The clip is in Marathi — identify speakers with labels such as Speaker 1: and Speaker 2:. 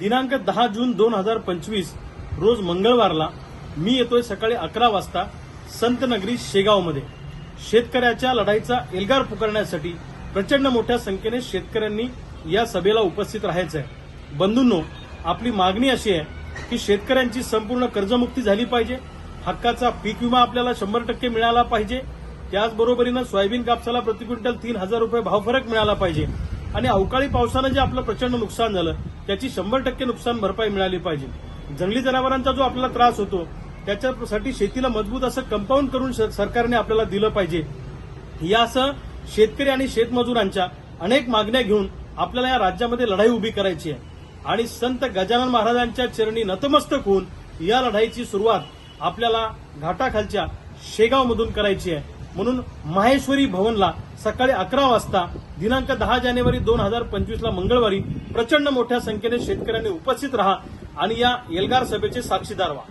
Speaker 1: दिनांक दहा जून दोन हजार पंचवीस रोज मंगळवारला मी येतोय सकाळी अकरा वाजता संतनगरी शेगावमध्ये. शेतकऱ्याच्या लढाईचा एल्गार पुकारण्यासाठी प्रचंड मोठ्या संख्येने शेतकऱ्यांनी या सभेला उपस्थित राहायचं आहे बंधूंनो आपली मागणी अशी आहे की शेतकऱ्यांची संपूर्ण कर्जमुक्ती झाली पाहिजे हक्काचा पीक विमा आपल्याला शंभर टक्के मिळाला पाहिजे त्याचबरोबरीनं सोयाबीन कापसाला प्रति क्विंटल तीन हजार रुपये भावफरक मिळाला पाहिजे. आणि अवकाळी पावसानं जे आपलं प्रचंड नुकसान झालं त्याची शंभर टक्के नुकसान भरपाई मिळाली पाहिजे. जंगली जनावरांचा जो आपल्याला त्रास होतो त्याच्यासाठी शेतीला मजबूत असं कंपाऊंड करून श- सरकारने आपल्याला दिलं पाहिजे. यासह शेतकरी आणि शेतमजुरांच्या अनेक मागण्या घेऊन आपल्याला या राज्यामध्ये लढाई उभी करायची आहे. आणि संत गजानन महाराजांच्या चरणी नतमस्तक होऊन या लढाईची सुरुवात आपल्याला घाटाखालच्या शेगावमधून करायची आहे. म्हणून माहेश्वरी भवनला सकाळी अकरा वाजता दिनांक दहा जानेवारी दोन हजार पंचवीसला मंगळवारी प्रचंड मोठ्या संख्येने शेतकऱ्यांनी उपस्थित राहा आणि या एल्गार सभेचे साक्षीदार व्हा.